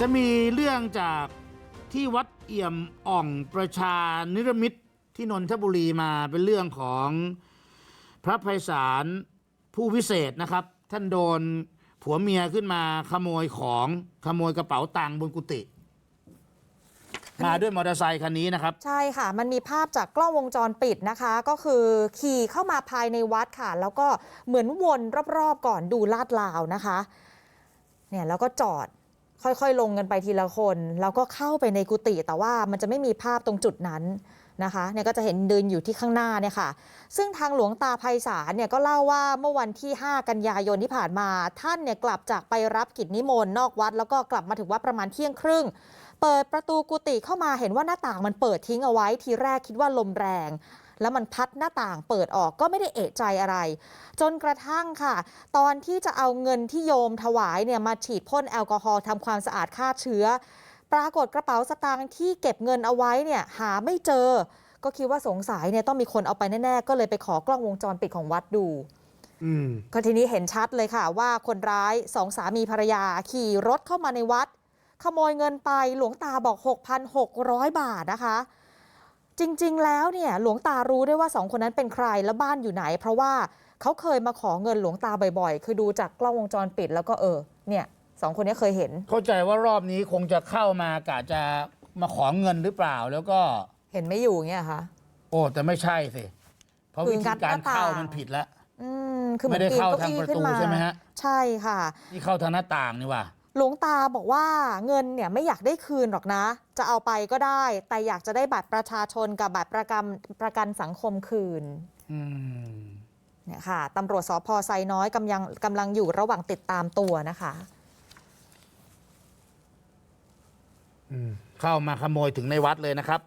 จะมีเรื่องจากที่วัดเอี่ยมอ่องประชานิรมิตที่นนทบุรีมาเป็นเรื่องของพระไพศาลผู้วิเศษนะครับ ท่านโดนผัวเมียขึ้นมาขโมยของขโมยกระเป๋าตังค์บนกุฏิมาด้วยมอเตอร์ไซคันนี้นะครับ ใช่ค่ะ มันมีภาพจากกล้องวงจรปิดนะคะ ก็คือขี่เข้ามาภายในวัดค่ะ แล้วก็เหมือนวนรอบๆก่อนดูลาดลาวนะคะ เนี่ยแล้วก็จอด ค่อยๆ ลงกันไปทีละคนแล้วก็เข้าไปในกุฏิแต่ว่ามันจะไม่มีภาพตรงจุดนั้นนะคะเนี่ยก็จะเห็นเดินอยู่ที่ข้างหน้าเนี่ยค่ะ ซึ่งทางหลวงตาไพศาลเนี่ยก็เล่าว่าเมื่อวันที่ 5 กันยายนที่ผ่านมา ท่านเนี่ยกลับจากไปรับกิจนิมนต์นอกวัด แล้วก็กลับมาถึงวัดประมาณเที่ยงครึ่ง เปิดประตูกุฏิเข้ามาเห็นว่าหน้าต่างมันเปิดทิ้งเอาไว้ทีแรกคิดว่าลมแรง แล้วมันพัดหน้าต่างเปิดออกก็ไม่ได้เอะใจอะไร จนกระทั่งค่ะ ตอนที่จะเอาเงินที่โยมถวายเนี่ยมาฉีดพ่นแอลกอฮอล์ทำความสะอาดฆ่าเชื้อ ปรากฏกระเป๋าสตางค์ที่เก็บเงินเอาไว้เนี่ยหาไม่เจอ ก็คิดว่าสงสัยเนี่ยต้องมีคนเอาไปแน่ๆก็เลยไปขอกล้องวงจรปิดของวัดดูอืมก็ทีนี้เห็นชัดเลยค่ะว่าคนร้ายสองสามีภรรยาขี่รถเข้ามาในวัด ขโมยเงินไปหลวงตาบอก 6,600 บาทนะคะ จริง ๆ แล้วเนี่ยหลวงตารู้ได้ว่าสองคนนั้นเป็นใครและบ้านอยู่ไหน เพราะว่าเขาเคยมาขอเงินหลวงตาบ่อยๆ คือดูจากกล้องวงจรปิดแล้วก็เออเนี่ยสองคนนี้เคยเห็น เข้าใจว่ารอบนี้คงจะเข้ามากะจะมาขอเงินหรือเปล่าแล้วก็เห็นไม่อยู่เงี้ยค่ะ โอ้แต่ไม่ใช่สิ เพราะคือวิธีงัดการหน้าต่างเข้ามันผิดแล้ว อืมคือเหมือนไม่ได้ปีนเข้าเก้าทางอี้ประขึ้นตูมาใช่ไหมฮะ ใช่ค่ะ นี่เข้าทางหน้าต่างนี่ว่ะ หลวงตาบอกว่าเงินเนี่ยไม่อยากได้คืนหรอกนะ จะเอาไปก็ได้ แต่อยากจะได้บัตรประชาชนกับบัตรประกันประกันสังคมคืนอืมเนี่ยค่ะตำรวจสพไซน้อยกำลังกำลังอยู่ระหว่างติดตามตัวนะคะเข้ามาขโมยถึงในวัดเลยนะครับ